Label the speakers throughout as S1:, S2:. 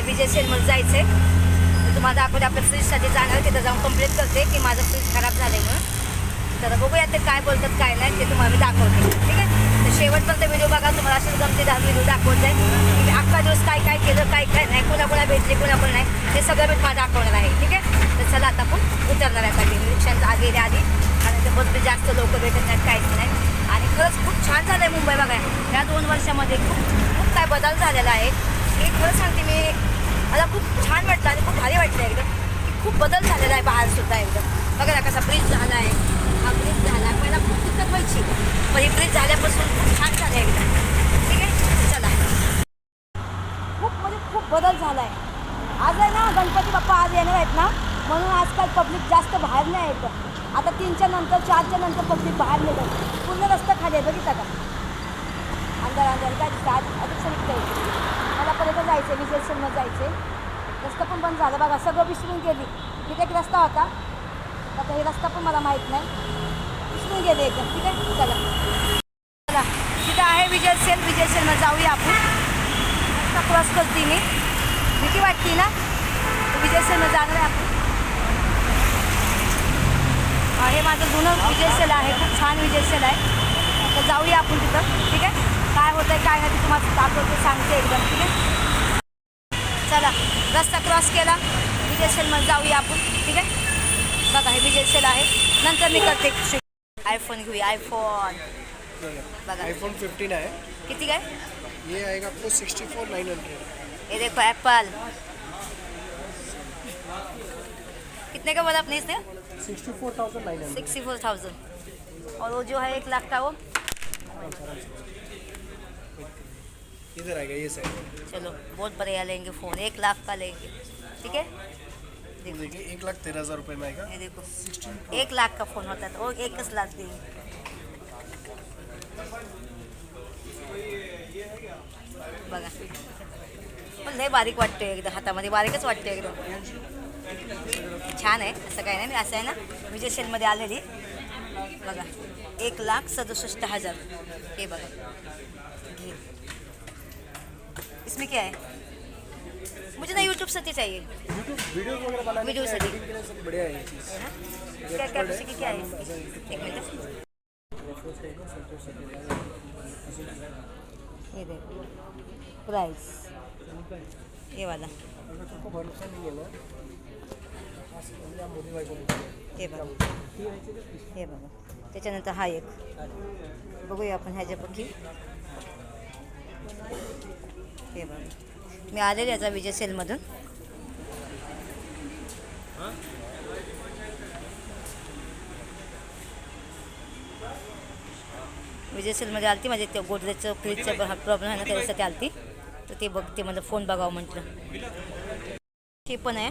S1: आपल्याला विजय सेलमध्ये जायचं आहे तर तुम्हाला दाखवते आपल्या फ्रीजसाठी जाणार तिथं जाऊन कंप्लेंट करते की माझं फ्रीज खराब झालं आहे म्हणून. तर बघूया ते काय बोलतात काय नाही ते तुम्हाला मी दाखवते. ठीक आहे? तर शेवटपर्यंत व्हिडिओ बघा तुम्हाला असेच गमती दहा व्हिडिओ दाखवत. जाईल की अख्खा दिवस काय काय केलं काय काय नाही कोणाकोणा भेटले कोणाकोणा नाही ते सगळं मी तुम्हाला दाखवणार आहे. ठीक आहे? तर चला आता आपण उतरणार आहे साठी रिक्षांचा आधी आधी. आणि ते बसबी जास्त लोक भेटत नाहीत काहीच नाही. आणि खरंच खूप छान झालं आहे मुंबई बघा. या दोन वर्षामध्ये खूप खूप काय बदल झालेला आहे. हे खरं मला खूप छान वाटलं आणि खूप भारी वाटलं एकदम. की खूप बदल झालेला आहे बाहेर सुद्धा एकदम. बघा ना कसा ब्रिज झाला आहे हा ब्रिज झाला आहे पहिला खूप दिक्कत व्हायची. पण हे ब्रिज झाल्यापासून खूप छान झालं आहे एकदम. ठीक आहे? चला. खूप म्हणजे खूप बदल झाला आहे आज आहे ना गणपती बाप्पा आज येणार आहेत ना? म्हणून आजकाल पब्लिक जास्त बाहेर नाही येतं. आता तीनच्या नंतर चारच्या नंतर पब्लिक बाहेर निघत. पूर्ण रस्ता खाली आहे बघितला का? अंधार अंधार. काय दिसतं? आज अधिक निघता जायचं आहे विजय रस्ता पण बंद झाला. बघा सगळं विसरून गेली. तिथे एक रस्ता होता. आता हे रस्ता पण मला माहीत नाही. विसरून गेले एकदम ठीक आहे चला. चला. तिथं आहे विजय सेल विजय सेलला जाऊया आपण. रस्ता क्रॉस करते मी भीती वाटते ना? विजय सेलला जाणार आहे आपण. हे माझं जुनं विजय सेल आहे. खूप छान विजय सेल आहे. तर जाऊया आपण तिथं. ठीक आहे? काय होतं आहे काय नाही ते तुम्हाला दाखवते सांगते एकदम ठीक आहे? चला रस्ता क्रॉस केला. विजय सेलमध्ये जाऊया आपण. ठीक आहे? बघा हे विजय सेल आहे. नंतर मी करते. आयफोन घेऊया. आयफोन बघा.
S2: आईफोन 15 है
S1: किती काय?
S2: ये आएगा आपको सिक्सटी फोर नाइन हंड्रेड
S1: ये देखो एप्पल कितने का बोला आपने इसने?
S2: Sixty four thousand
S1: sixty four thousand और वो जो है एक लाख का वो?
S2: इधर आएगा ये साइड
S1: चलो बहुत बढ़िया लेंगे फ़ोन एक लाख का लेंगे। ठीक है? देखो।
S2: देखिए एक लाख तेरह हज़ार रुपये में आएगा।
S1: ये देखो एक लाख का फ़ोन होता था और एक लाख देंगे बघा। पण लय बारीक वाटते एकदम हातामध्ये बारीकच वाटते एकदम। छान आहे असं काही नाही असं आहे ना विजय सेलमध्ये आलेली बघा एक लाख सदुसष्ट हज़ार. हे बघा. इसमें क्या है? मुझे ना यूट्यूब से चाहिए।
S2: यूट्यूब वीडियो वगैरह बनाने
S1: वीडियो
S2: के
S1: से
S2: लिए editing के लिए सब बढ़िया है ये चीज़।
S1: है ना? क्या क्या उसकी क्या है? इसकी एक मिनट ये देखो। प्राइस ये वाला।
S2: अगर तुमको भरोसा नहीं है ना या मोदी भाई को बोलो।
S1: हे बघा हे बघा त्याच्यानंतर हा एक। बघूया आपण ह्याच्यापैकी। हे बघा. मी आलेले याचा विजय सेलमधून. विजय सेलमध्ये आलती माझे ते गोदरेजचं फ्रीजचं हा प्रॉब्लेम आहे ना त्याच्यासाठी आलती. तर ते बघते मला फोन बघावं म्हटलं. हे पण आहे.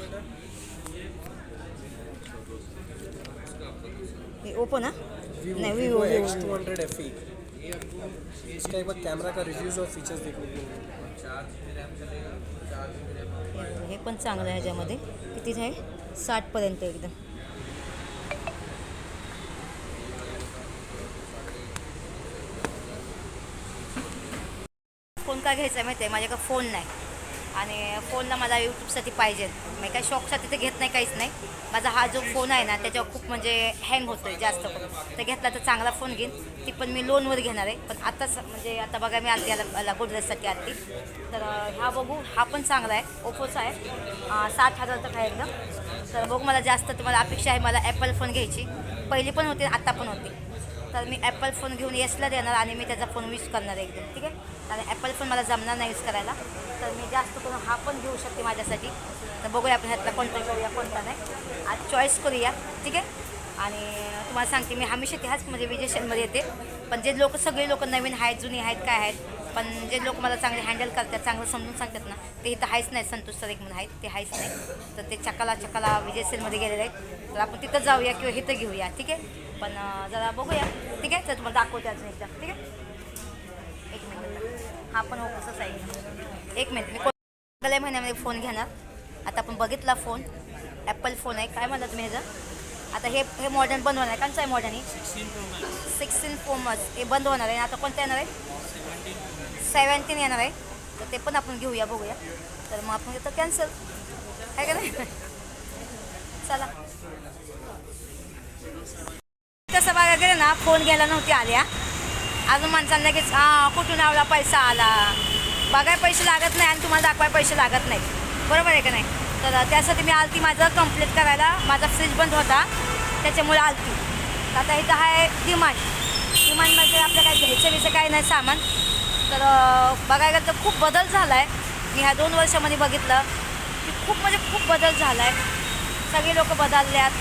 S1: हे ओपो ना
S2: Vivo
S1: नहीं,
S2: इसका एक बार कैमरा का रिव्यूज और फीचर्स देखो।
S1: हे पण चांगलं आहे ह्याच्यामध्ये किती आहे? साठपर्यंत एकदम. फोन का घ्यायचा आहे माहिती आहे? माझ्याकडे फोन नाही. आणि फोनला मला यूट्यूबसाठी पाहिजे. मी काही शॉकसाठी तर घेत नाही काहीच नाही. माझा हा जो फोन आहे ना त्याच्यावर खूप म्हणजे हँग होतो आहे जास्त करून. तर घेतला तर चांगला फोन घेईन. ती पण मी लोनवर घेणार आहे. पण आताच म्हणजे आता बघा मी आली याला गोदरेजसाठी आली तर हा बघू. हा पण चांगला आहे. ओप्पोचा आहे. सात हजार हजारचा काय एकदम. तर बघू मला जास्त तुम्हाला अपेक्षा आहे मला ॲपल फोन घ्यायची. पहिली पण होती आत्ता पण होती. तर मी ॲपल फोन घेऊन येसला देणार आणि मी त्याचा फोन यूज करणार एकदम. ठीक आहे? कारण ॲपल पण मला जमणार नाही यूज करायला. तर मी जास्त करून हा पण घेऊ शकते माझ्यासाठी. तर बघूया आपण ह्यातला कोणता करूया कोणता नाही. आज चॉईस करूया ठीक आहे? आणि तुम्हाला सांगते मी हमेशा त्याच म्हणजे विजेशनमध्ये येते. पण जे लोक सगळे लोक नवीन आहेत जुनी आहेत काय आहेत पण जे लोक मला चांगले हँडल करतात चांगलं समजून सांगतात ना ते इथं आहेच नाही संतोष सर एक म्हणून आहेत ते आहेच नाही तर ते चकाला चकाला विजय सेलमध्ये गेलेले आहेत. तर आपण तिथं जाऊया किंवा इथं घेऊया ठीक आहे? पण जरा बघूया ठीक आहे? तर तुम्हाला दाखवते अजून एकदा ठीक आहे? हा पण ओपसच आहे. एक मिनिट मी कोणत्या महिन्यामध्ये फोन घेणार? आता आपण बघितला फोन ॲपल फोन आहे. काय म्हणला तुम्ही ह्याचं? आता हे हे मॉडर्न बंद होणार आहे. कांचं आहे मॉडर्न ही? सिक्स्टीन फोमच हे बंद होणार आहे. आता कोणतं येणार आहे? सेवन्टीन येणार आहे. तर ते पण आपण घेऊया बघूया. तर मग आपण तर कॅन्सल आहे का नाही? चला. तसं बघायला गेलं ना फोन घ्यायला नव्हती आल्या. अजून माणसांना लगेच हां कुठून आवला पैसा आला? बघाय पैसे लागत नाही आणि तुम्हाला दाखवाय पैसे लागत नाही बरोबर आहे का नाही? तर त्यासाठी मी आलती माझं कंप्लीट करायला. माझा फ्रीज बंद होता. त्याच्यामुळे आलती. तर आता इथं आहे डिमांड. डिमांडमध्ये म्हणजे आपलं काय घ्यायचं बियचं काही नाही सामान. तर बघायला तर खूप बदल झाला आहे मी ह्या दोन वर्षामध्ये बघितलं की खूप म्हणजे खूप बदल झाला आहे सगळे लोक बदलल्यात.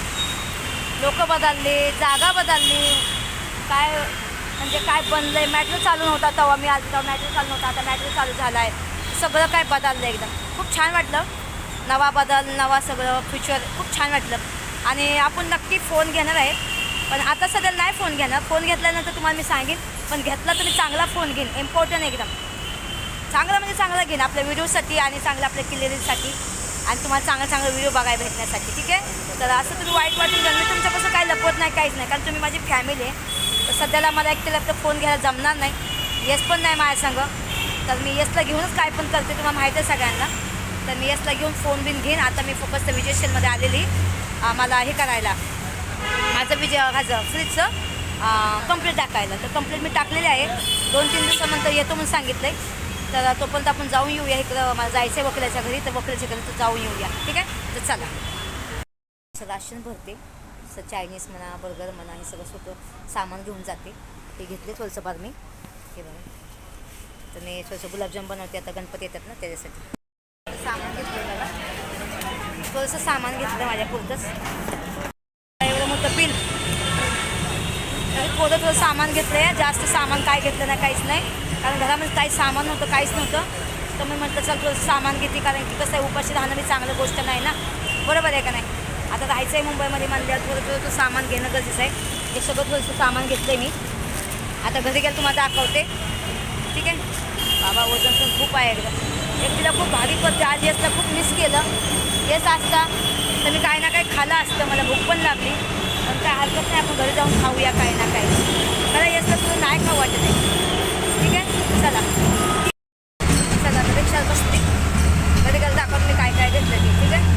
S1: लोक बदलले जागा बदलली. काय म्हणजे काय बनलं आहे मॅट्रो चालू नव्हता तेव्हा मी आज तेव्हा मॅट्रो चालू नव्हता आता मॅट्रो चालू झाला आहे सगळं काय बदललं एकदम. खूप छान वाटलं. नवा बदल नवा सगळं फ्युचर खूप छान वाटलं. आणि आपण नक्की फोन घेणार आहे. पण आता सध्या नाही फोन घेणार. फोन घेतल्यानंतर तुम्हाला मी सांगेन. पण घेतला तर मी चांगला फोन घेईन. इम्पॉर्टंट एकदम. चांगला म्हणजे चांगला घेईन आपल्या व्हिडिओसाठी आणि चांगलं आपल्या क्लिअरिटीसाठी आणि तुम्हाला चांगला चांगला व्हिडिओ बघायला भेटण्यासाठी. ठीक आहे? तर असं तुम्ही वाईट वाटून जर मी तुमच्यापासून काही लपवत नाही काहीच नाही. कारण तुम्ही माझी फॅमिली आहे. सध्याला मला एकट्याला तर फोन घ्यायला जमणार नाही. येस पण नाही माझ्या संग. तर मी येसला घेऊनच काय पण करते तुम्हाला माहिती आहे सगळ्यांना. तर मी येसला घेऊन फोन बिन घेईन. आता मी फक्त तर विजय सेलमध्ये आलेली. मला हे करायला. माझं विजय माझं फ्रीजचं कंप्लीट टाकायला तर कंप्लीट मी टाकलेली आहे. दोन तीन दिवसानंतर येतो म्हणून सांगितलं आहे तर तोपर्यंत आपण जाऊन येऊया इकडं. मला जायचं आहे वकिलाच्या घरी. तर वकिलाच्या घरी तर जाऊन येऊया. ठीक आहे? तर चला. राशन भरते. असं चायनीज म्हणा बर्गर म्हणा हे सगळं सोपं सामान घेऊन जाते. हे घेतले थोडंसं बार मी. हे बघा. तर मी थोडंसं गुलाबजाम बनवते आता गणपती येतात ना त्याच्यासाठी. सामान घेतलं मला थोडंसं सामान घेतलं माझ्या पुरतंच. एवढं मोठं बिल थोडं थोडं सामान घेतलं आहे जास्त सामान काय घेतलं नाही काहीच नाही. कारण घरामध्ये काही सामान नव्हतं काहीच नव्हतं. तर मी म्हटलं चल थोडंसं सामान घेते. कारण की कसं आहे उपाशी राहणं चांगलं गोष्ट नाही ना. बरोबर आहे का नाही? आता जायचं आहे मुंबईमध्ये मंदिरात. थोडं सामान घेणं गरजेचं आहे. हे सगळं थोडंसं सामान घेतलं आहे मी. आता घरी गेलं तुम्हाला दाखवते. ठीक आहे? बाबा वजन पण खूप आहे एकदम. एक तिला खूप भारी पडते आज येसला खूप मिस केलं. येस असता तर मी काही ना काही खाला असतं. मला भूक पण लागली. पण काय हरकत नाही. आपण घरी जाऊन खाऊया काही ना काही. मला येसला तुला नाही खाऊ वाटत आहे ठीक आहे चला चला आता रिक्षात बसते घरी गेलं दाखवत मी काय काय घेतलं ते ठीक आहे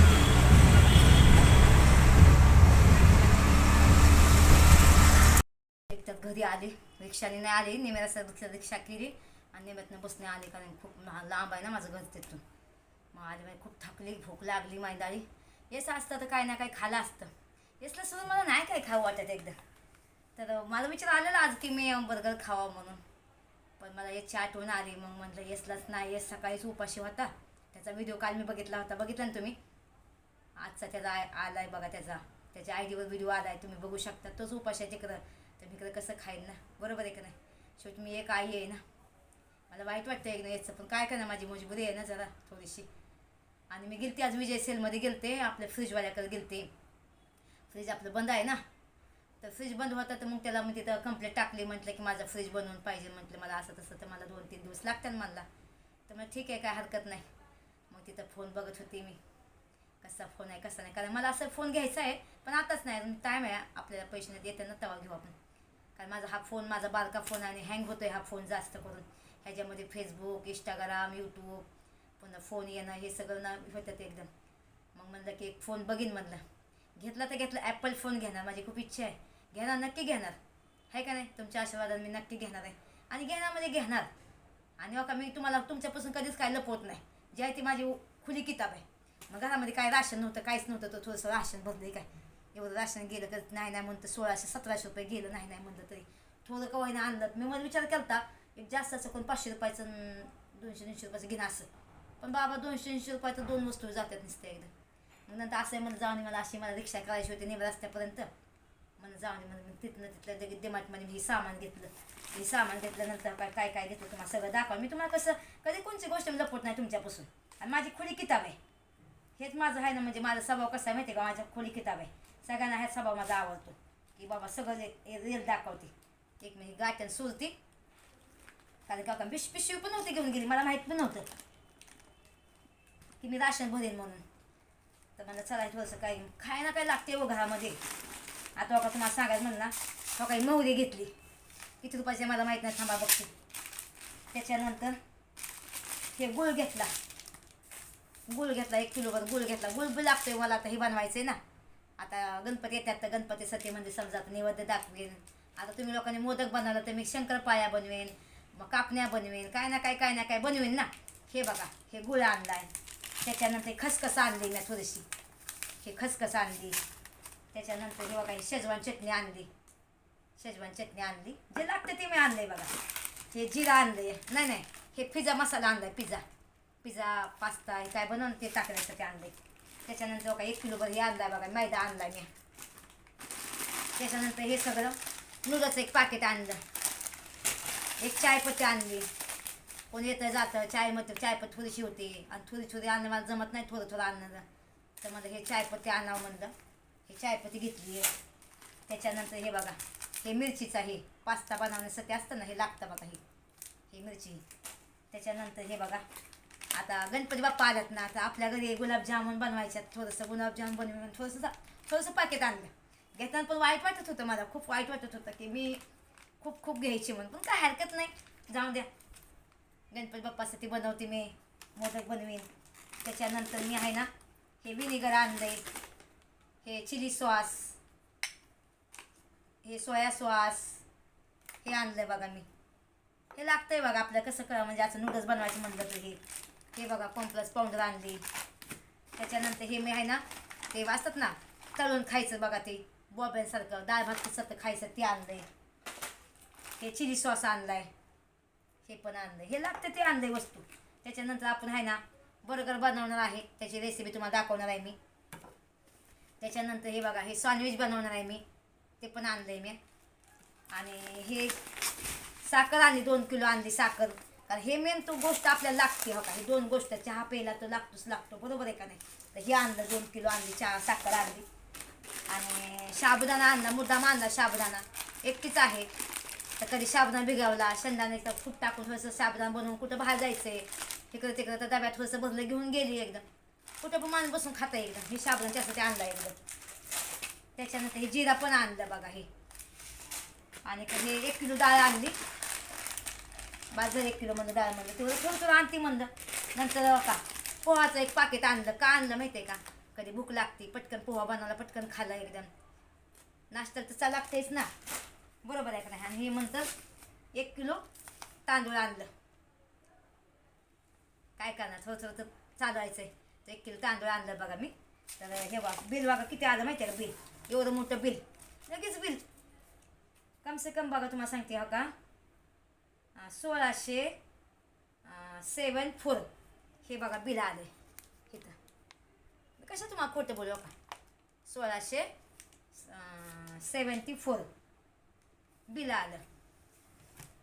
S1: एक तर घरी आली. रिक्षाने नाही आली. निम्या रस्त्यात रिक्षा केली. आणि निम्यातनं बसणे आली कारण खूप लांब आहे ना माझं घर तिथून. मग आली म्हणजे खूप थकली भूक लागली मैदाळी. येस असतं तर काय ना काही खालं असतं. येसला सुरू मला नाही काय खावं वाटत एकदा. तर मला विचार आलेला आज की मी बर्गर खावा म्हणून. पण मला याची आठवण आली. मग म्हटलं येसलाच नाही. येस सकाळीच उपाशी होता. त्याचा व्हिडिओ काल मी बघितला होता. बघितला ना तुम्ही? आजचा त्याचा आय आहे बघा त्याचा. त्याच्या आय डीवर व्हिडिओ आहे तुम्ही बघू शकता. तोच उपाशी तिकडं. इकडं कसं खाईन ना? बरोबर आहे का नाही? शेवटी मी एक आई आहे ना? मला वाईट वाटतं एकदा ना याचं पण काय करणार? माझी मजबुरी आहे ना जरा थोडीशी. आणि मी गेलते आज विजय सेलमध्ये गेलते आपल्या फ्रीजवाल्याकडे गेलते. फ्रीज आपलं बंद आहे ना? तर फ्रीज बंद होता तर मग त्याला मग तिथं कंप्लेंट टाकली म्हटलं की माझा फ्रीज बनवून पाहिजे म्हटलं मला असं तसं तर मला दोन तीन दिवस लागतात मला तर मग ठीक आहे काय हरकत नाही. मग तिथं फोन बघत होते मी. कसा फोन आहे कसा नाही? कारण मला असं फोन घ्यायचा आहे पण आताच नाही. टाईम आहे. आपल्याला पैसे नाही येते ना तेव्हा घेऊ आपण. कारण माझा हा फोन माझा बारका फोन आणि हँग होतो आहे हा फोन जास्त करून. ह्याच्यामध्ये फेसबुक इंस्टाग्राम यूट्यूब पुन्हा फोन येणं हे सगळं ना होतं एकदम. मग म्हणलं की एक फोन बघीन म्हणलं. घेतला तर घेतला ॲपल फोन घेणार माझी खूप इच्छा आहे. घेणार नक्की घेणार. आहे का नाही? तुमच्या आशीर्वादाने मी नक्की घेणार आहे. आणि घेणार म्हणजे घेणार. आणि हो बघा मी तुम्हाला तुमच्यापासून कधीच काय लपवत नाही. जी आहे ती माझी खुली किताब आहे. मग घरामध्ये काय राशन नव्हतं काहीच नव्हतं तर थोडंसं राशन भरलं काय? एवढं राशन गेलं तर नाही नाही म्हणतं सोळाशे सतराशे रुपये गेलं नाही नाही म्हणलं तरी. थोडं कवायनं आणलं. मी मला विचार केला एक जास्त असं कोण पाचशे रुपयाचं दोनशे दोनशे रुपयाचं घेणं असं. पण बाबा दोनशे दोनशे रुपयाचं दोन वस्तू जातात नुसते एकदा. मग नंतर असं आहे मला जाऊन मला अशी मला रिक्षा करायची होती नेमं रस्त्यापर्यंत. मला जाऊन म्हणलं मग तिथनं तिथलं लगेच डिमार्टमध्ये मी हे सामान घेतलं. हे सामान घेतल्यानंतर काय काय काय घेतलं तुम्हाला सगळं दाखवा. मी तुम्हाला कसं कधी कोणची गोष्ट मी लपवत नाही तुमच्यापासून. आणि माझी खुली किताब आहे. हेच माझं आहे ना म्हणजे माझा स्वभाव कसा आहे माहिती आहे का? माझ्या खोली किताब आहे. सगळ्यांना हा स्वभाव माझा आवडतो. की बाबा सगळं रील दाखवते. एक मी गाठ्यान सुरती. कारण काका पिश पिशवी पण नव्हती घेऊन गेली मला माहीत पण नव्हतं. की मी राशन भरेन म्हणून. तर मला चला थोडंसं काही खायला काय लागते हो घरामध्ये. आता बघा तुम्हाला सांगायचं म्हणला तो काही मोहरी घेतली. किती रुपयाचे मला माहीत नाही थांबा बघते. त्याच्यानंतर हे गुळ घेतला. गुळ घेतला एक किलोभर गुळ घेतला. गुळ बी लागतोय मला आता हे बनवायचं आहे ना. आता गणपती येतात तर गणपतीसाठी म्हणजे समजा आता नैवेद्य दाखवेन. आता तुम्ही लोकांनी मोदक बनवलं तर मी शंकरपाया बनवेन मग कापण्या बनवेन काय ना काय काय ना काय बनवेन ना. हे बघा हे गुळ आणलाय. त्याच्यानंतर खसखस आणली मी थोडीशी. हे खसखस आणली. त्याच्यानंतर हे बघा ही शेजवान चटणी आणली. शेजवान चटणी आणली. जे लागतं ते मी आणलंय बघा. हे जिरा आणलंय. नाही नाही. हे पिझ्झा मसाला आणलाय पिझ्झा. पिझ्झा पास्ता हे काय बनवून ते टाकण्यासाठी आणलंय. त्याच्यानंतर बघा एक किलोभर हे आणलाय बघा मैदा आणला मी. त्याच्यानंतर हे सगळं नूडल्स एक पाकिट आणलं. एक चायपत्ती आणली. कोण येतं जातं चायमध्ये चायपत्ती थोडीशी होती. आणि थोडी थोडी आणणं मला जमत नाही थोडं थोडं आणणं. तर मला हे चायपत्ती आणावं म्हणलं. हे चायपत्ती घेतली. आहे त्याच्यानंतर हे बघा हे मिरचीचं हे पास्ता बनवण्यासाठी असतं ना हे लागतं बघा हे. ही मिरची. त्याच्यानंतर हे बघा आता गणपती बाप्पा आल्यात ना आता आपल्या घरी गुलाबजामुन बनवायच्यात थोडंसं गुलाबजामुन बनवून थोडंसं थोडंसं पाकिट आणलं. घेताना पण वाईट वाटत होतं मला खूप वाईट वाटत होतं की मी खूप खूप घ्यायची म्हणून. पण काय हरकत नाही जाऊ द्या. गणपती बाप्पासाठी बनवते मी मोदक बनवीन. त्याच्यानंतर मी आहे ना हे विनेगर आणलंय. हे चिली सॉस हे सोया सॉस हे आणलंय बघा मी. हे लागतंय बघा आपलं कसं करा म्हणजे असं नूडल्स बनवायचं म्हणलं तर. हे हे बघा पंपलस पावडर आणली. त्याच्यानंतर हे मी आहे ना ते वाचतात ना तळून खायचं बघा ते बॉबेसारखं डाळ भातसारखं खायचं ते आणलंय. हे चिली सॉस आणलाय. हे पण आणलंय. हे लागतं ते आणलंय वस्तू. त्याच्यानंतर आपण आहे ना बर्गर बनवणार आहे. त्याची रेसिपी तुम्हाला दाखवणार आहे मी. त्याच्यानंतर हे बघा हे सँडविच बनवणार आहे मी. ते पण आणलंय मी. आणि हे साखर आणली दोन किलो आणली साखर. कारण हे मेन तो गोष्ट आपल्याला लागते हो का? हे दोन गोष्ट चहा प्यायला तो लागतोच लागतो बरोबर आहे का नाही? तर हे आणलं दोन किलो आणली चहा साखर आणली. आणि साबुदाणा आणला मुद्दाम आणला साबुदाणा. एकटीच आहे. तर कधी साबुदाणा भिगावला शेंगदाणे तर खूप टाकून थोडंसं साबुदाणा बनवून कुठं बाहेर जायचं आहे तिकडं तिकडं तर डब्यात थोडंसं भरलं घेऊन गेली एकदम. कुठं पण माणूस बसून खाता एकदम. हे साबुदाणा त्यासाठी आणला एकदम. त्याच्यानंतर हे जिरा पण आणलं बघा हे. आणि हे एक किलो डाळ आणली. बाजार एक किलो म्हणलं डाळ म्हणलं तेवढं थोडं थोडं आणते म्हणलं नंतर का पोहाचं एक पाकिट आणलं. का आणलं माहिती आहे का? कधी भूक लागते पटकन पोहा बनवला पटकन खाल्ला एकदम. नाश्ता तर चा लागतेच ना. बरोबर आहे का नाही? आणि हे म्हणतं एक किलो तांदूळ आणलं. काय करणार? थोडं थोडं तर चालवायचं आहे तर एक किलो तांदूळ आणलं बघा मी. तर हे बघा बिल बघा किती आलं माहिती आहे का? बिल. एवढं मोठं बिल. लगेच बिल. कम से कम बघा तुम्हाला सांगते हो का? सोळाशे सेवन फोर. हे बघा बिल आलं इथं. कशा कसं तुम्हाला खोटं बोलू हो का? सोळाशे सेवन्टी फोर. बिल आलं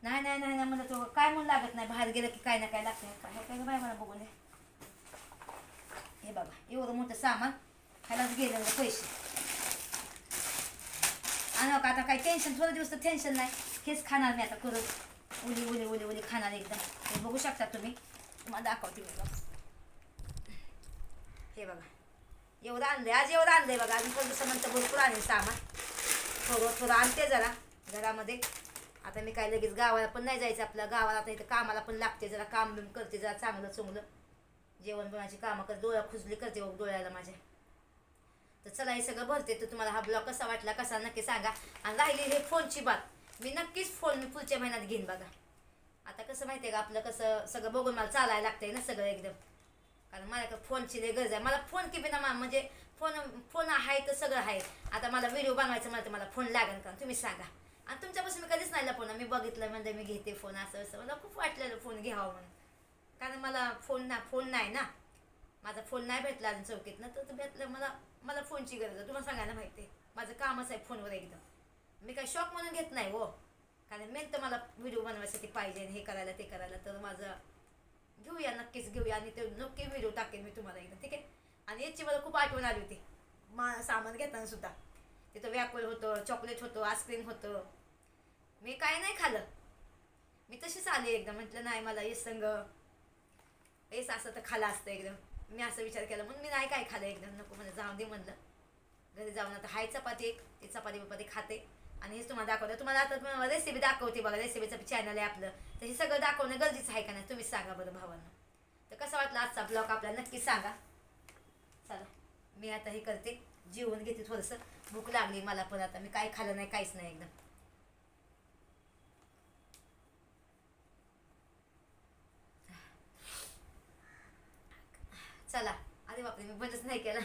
S1: नाही नाही नाही नाही मला तो काय म्हणून लागत नाही. बाहेर गेलं की काय ना काय लागतं काय हे काय बाय मला बघून दे. हे बघा एवढं मोठं सामान. ह्यालाच गेलेलं पैसे. आणि का? आता काही टेन्शन थोडं दिवस तर टेन्शन नाही. हेच खाणार मी आता करून. उली उली उली उली खाणार एकदम हे बघू शकता तुम्ही तुम्हाला दाखवते मी बघा. हे बघा एवढं आणलंय आज एवढं आणलंय बघा अजून पण दुसरं भरपूर आणले सामान थोडं थोडं आणते जरा घरामध्ये आता मी काय लगेच गावाला पण नाही जायचं आपल्या गावाला आता इथं कामाला पण लागते जरा काम बिम करते जरा चांगलं चुंगलं जेवण बनवायची कामं करते डोळ्या खुजली करते बघ डोळ्याला माझ्या तर चला हे सगळं भरते तर तुम्हाला हा ब्लॉग कसा वाटला कसा नक्की सांगा आणि राहिली हे फोनची बात मी नक्कीच फोन मी पुढच्या महिन्यात घेईन बघा. आता कसं माहिती आहे का आपलं कसं सगळं बघून मला चालायला लागतंय ना सगळं एकदम. कारण माझ्याकडे फोनची लई गरज आहे. मला फोन की बिना मा- म्हणजे फोन फोन आहे तर सगळं आहे. आता मला व्हिडिओ बनवायचा मला तर मला फोन लागेल का? तुम्ही सांगा. आणि तुमच्यापासून मी कधीच नाही लपवणार. मी बघितलं म्हणजे मी घेते फोन असं असं. मला खूप वाटलेलं फोन घ्यावा म्हणून. कारण मला फोन ना फोन नाही ना. माझा फोन नाही भेटला अजून चौकीत ना तर भेटलं मला मला फोनची गरज आहे. तुम्हाला सांगायला माहिती आहे माझं कामच आहे फोनवर एकदम. मी काय शॉक म्हणून घेत नाही हो. कारण मेन तर मला व्हिडिओ बनवायसाठी पाहिजे हे करायला ते करायला. तर माझं घेऊया नक्कीच घेऊया. आणि ते नक्की व्हिडिओ टाकेन मी तुम्हाला एकदा ठीक आहे? आणि याची मला खूप आठवण आली होती. मा सामान घेताना सुद्धा. तिथं व्याकुल होतं चॉकलेट होतं आईस्क्रीम होतं. मी काय नाही खाल्लं. मी तशीच आली एकदम म्हटलं नाही मला हे संग हेच असं तर खाला असतं एकदम. मी असं विचार केला. म्हणून मी नाही काय खाल्लं एकदम नको म्हणजे जाऊन दे म्हणलं. घरी जाऊन आता हाय चपाती एक. ती चपाती बिपाती खाते. आणि हेच तुम्हाला दाखवते. तुम्हाला आता रेसिपी दाखवते बघा. रेसिपीचं चॅनल आहे आपलं. तर हे सगळं दाखवणं गरजेचं आहे का नाही तुम्हीच सांगा बरं भावांना. तर कसा वाटला आजचा ब्लॉग आपल्याला नक्की सांगा. चला मी आता हे करते. जेवण घेते थोडंसं. भूक लागली मला पण आता. मी काय खाल्लं नाही काहीच नाही एकदम. चला. अरे बापरे मी बंदच नाही केला.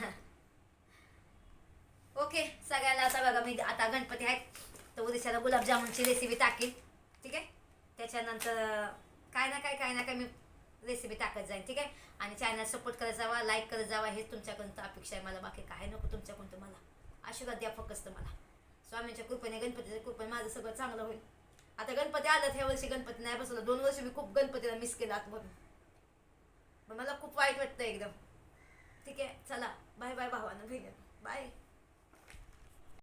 S1: ओके सगळ्याला आता बघा मी आता गणपती आहेत. तर उद्याच्याला गुलाबजामुनची रेसिपी टाकेन ठीक आहे? त्याच्यानंतर काय ना काय काय ना काय मी रेसिपी टाकत जाईन. ठीक आहे? आणि चॅनल सपोर्ट करत जावा लाईक करत जावा. हेच तुमच्याकडून अपेक्षा आहे. मला बाकी काय नको तुमच्याकडून तुम्हाला मला. आशीर्वाद द्या फक्त मला. स्वामींच्या कृपेने गणपतीच्या कृपेने माझं सगळं चांगलं होईल. आता गणपती आलं ह्या वर्षी गणपती नाही बसवलं. दोन वर्ष मी खूप गणपतीला मिस केला आत मग मला खूप वाईट वाटतं एकदम. ठीक आहे? चला. बाय बाय भावानं भेट बाय